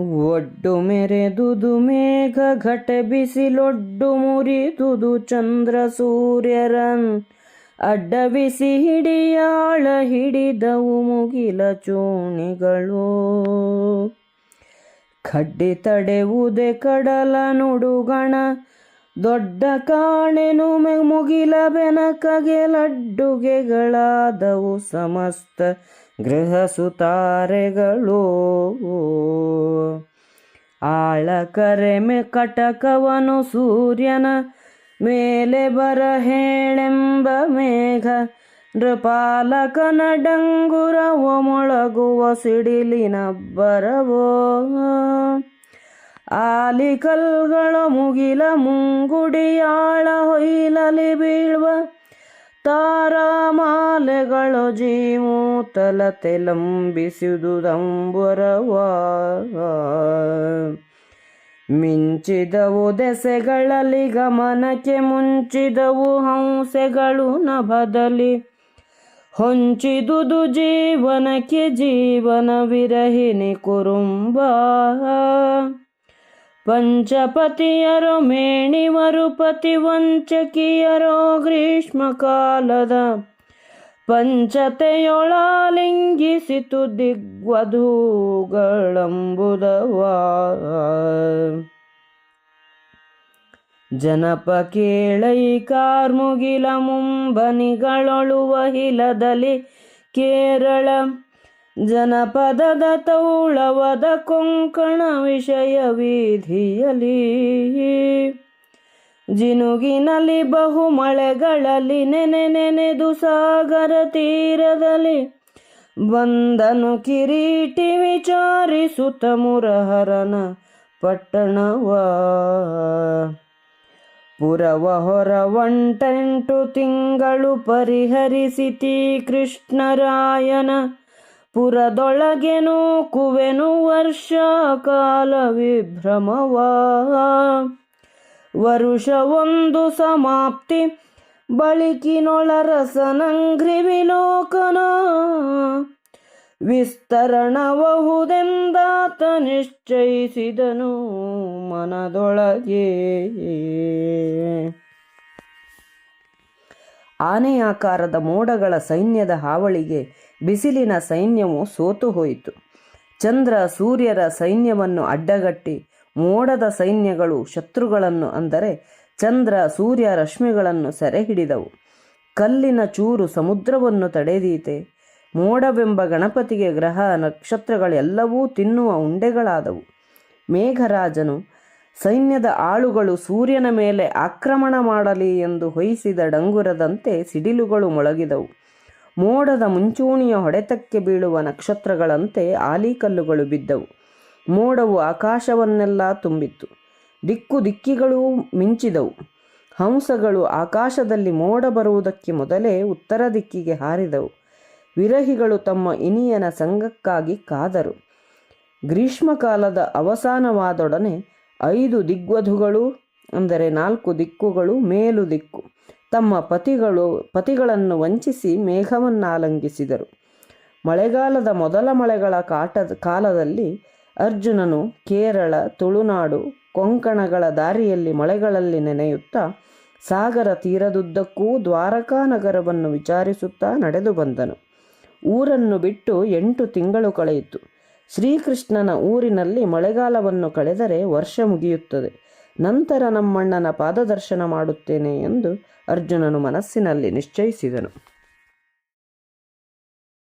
ಒಡ್ಡು ಮೆರೆದುದು ಮೇಘ, ಘಟ ಬಿಸಿಲೊಡ್ಡು ಮುರಿದುದು ಚಂದ್ರ ಸೂರ್ಯರನ್. ಅಡ್ಡ ಬಿಸಿ ಹಿಡಿಯಾಳ ಹಿಡಿದವು ಮುಗಿಲ ಚೂಣಿಗಳು. ಖಡ್ಡಿ ತಡೆವುದೆ ಕಡಲ ನುಡುಗಣ. ದೊಡ್ಡ ಕಾಣೆನು ಮೆ- ಮುಗಿಲ ಬೆನಕಗೆ ಲಡ್ಡುಗೆಗಳಾದವು ಸಮಸ್ತ ಗೃಹ ಸುತಾರೆಗಳು ಆಳ ಕರೆಮೆ ಕಟಕವನು ಸೂರ್ಯನ ಮೇಲೆ ಬರ ಹೇಳೆಂಬ ಮೇಘ. ನೃಪಾಲಕನ ಡಂಗುರವು ಮೊಳಗುವ ಸಿಡಿಲಿನ ಬರವೋ. ಆಲಿಕಲ್ಗಳ ಮುಗಿಲ ಮುಂಗುಡಿಯಾಳ ಹೊಯ್ಲಲಿ ಬೀಳುವ ತಾರಾಮಾಲೆಗಳು ಜೀಮೂತಲ ತೆಲಂಬಿಸಿದುದಂಬುರವ ಮಿಂಚಿದವು ದೆಸೆಗಳಲ್ಲಿ ಗಮನಕ್ಕೆ ಮುಂಚಿದವು ಹಂಸೆಗಳು ನಭದಲ್ಲಿ. ಹೊಂಚಿದುದು ಜೀವನಕ್ಕೆ ಜೀವನ ವಿರಹಿಣಿ ಕುರುಂಬ. ಪಂಚಪತಿಯರು ಮೇಣಿವರು ಪತಿ ವಂಚಕಿಯರೋ ಗ್ರೀಷ್ಮ ಕಾಲದ ಪಂಚತೆಯೊಳಲಿಂಗಿಸಿತು ದಿಗ್ವಧೂಗಳಂಬುದವ ಜನಪ ಕೇಳೈ ಕಾರ್ಮುಗಿಲ ಮುಂಬನಿಗಳೊಳುವ ಹಿಲದಲ್ಲಿ ಕೇರಳ ಜನಪದದ ತೌಳವದ ಕೊಂಕಣ ವಿಷಯ ವೀಧಿಯಲಿ. ಜಿನುಗಿನಲ್ಲಿ ಬಹು ಮಳೆಗಳಲ್ಲಿ ನೆನೆ ನೆನೆದು ಸಾಗರ ತೀರದಲ್ಲಿ ಬಂದನು ಕಿರೀಟಿ ವಿಚಾರಿಸುತ್ತ ಮುರಹರನ ಪಟ್ಟಣವ. ಪುರವ ಹೊರ ಒಂಟೆಂಟು ತಿಂಗಳು ಪರಿಹರಿಸಿತಿ ಕೃಷ್ಣರಾಯನ ಪುರದೊಳಗೆ ಕುವೆನು ವರ್ಷ ಕಾಲ ವಿಭ್ರಮವ. ವರುಷ ಒಂದು ಸಮಾಪ್ತಿ ಬಳಿಕಿನೊಳರಸನಂಗ್ರಿ ವಿಲೋಕನ. ವಿಸ್ತರಣಬಹುದೆಂದಾತ ನಿಶ್ಚಯಿಸಿದನು ಮನದೊಳಗೆ. ಆನೆಯಾಕಾರದ ಮೋಡಗಳ ಸೈನ್ಯದ ಹಾವಳಿಗೆ ಬಿಸಿಲಿನ ಸೈನ್ಯವು ಸೋತು ಹೋಯಿತು ಚಂದ್ರ ಸೂರ್ಯರ ಸೈನ್ಯವನ್ನು ಅಡ್ಡಗಟ್ಟಿ ಮೋಡದ ಸೈನ್ಯಗಳು ಶತ್ರುಗಳನ್ನು ಅಂದರೆ ಚಂದ್ರ, ಸೂರ್ಯ, ರಶ್ಮಿಗಳನ್ನು ಸೆರೆ ಹಿಡಿದವು ಕಲ್ಲಿನ ಚೂರು ಸಮುದ್ರವನ್ನು ತಡೆದೀತೆ. ಮೋಡವೆಂಬ ಗಣಪತಿಗೆ ಗ್ರಹ, ನಕ್ಷತ್ರಗಳೆಲ್ಲವೂ ತಿನ್ನುವ ಉಂಡೆಗಳಾದವು. ಮೇಘರಾಜನು, ಸೈನ್ಯದ ಆಳುಗಳು ಸೂರ್ಯನ ಮೇಲೆ ಆಕ್ರಮಣ ಮಾಡಲಿ ಎಂದು ಹೊಯಿಸಿದ ಡಂಗುರದಂತೆ ಸಿಡಿಲುಗಳು ಮೊಳಗಿದವು. ಮೋಡದ ಮುಂಚೂಣಿಯ ಹೊಡೆತಕ್ಕೆ ಬೀಳುವ ನಕ್ಷತ್ರಗಳಂತೆ ಆಲಿಕಲ್ಲುಗಳು ಬಿದ್ದವು. ಮೋಡವು ಆಕಾಶವನ್ನೆಲ್ಲ ತುಂಬಿತ್ತು. ದಿಕ್ಕು ದಿಕ್ಕಿಗಳೂ ಮಿಂಚಿದವು. ಹಂಸಗಳು ಆಕಾಶದಲ್ಲಿ ಮೋಡ ಬರುವುದಕ್ಕೆ ಮೊದಲೇ ಉತ್ತರ ದಿಕ್ಕಿಗೆ ಹಾರಿದವು. ವಿರಹಿಗಳು ತಮ್ಮ ಇನಿಯನ ಸಂಘಕ್ಕಾಗಿ ಕಾದರು. ಗ್ರೀಷ್ಮಕಾಲದ ಅವಸಾನವಾದೊಡನೆ ಐದು ದಿಗ್ವಧುಗಳು, ಅಂದರೆ ನಾಲ್ಕು ದಿಕ್ಕುಗಳು, ಮೇಲು ದಿಕ್ಕು, ತಮ್ಮ ಪತಿಗಳು, ಪತಿಗಳನ್ನು ವಂಚಿಸಿ ಮೇಘವನ್ನಾಲಂಘಿಸಿದರು ಮಳೆಗಾಲದ ಮೊದಲ ಮಳೆಗಳ ಕಾಟದ ಕಾಲದಲ್ಲಿ ಅರ್ಜುನನು ಕೇರಳ, ತುಳುನಾಡು, ಕೊಂಕಣಗಳ ದಾರಿಯಲ್ಲಿ ಮಳೆಗಳಲ್ಲಿ ನೆನೆಯುತ್ತಾ ಸಾಗರ ತೀರದುದ್ದಕ್ಕೂ ದ್ವಾರಕಾ ನಗರವನ್ನು ವಿಚಾರಿಸುತ್ತಾ ನಡೆದು ಬಂದನು. ಊರನ್ನು ಬಿಟ್ಟು ಎಂಟು ತಿಂಗಳು ಕಳೆಯಿತು. ಶ್ರೀಕೃಷ್ಣನ ಊರಿನಲ್ಲಿ ಮಳೆಗಾಲವನ್ನು ಕಳೆದರೆ ವರ್ಷ ಮುಗಿಯುತ್ತದೆ. ನಂತರ ನಮ್ಮಣ್ಣನ ಪಾದದರ್ಶನ ಮಾಡುತ್ತೇನೆ ಎಂದು ಅರ್ಜುನನು ಮನಸ್ಸಿನಲ್ಲಿ ನಿಶ್ಚಯಿಸಿದನು.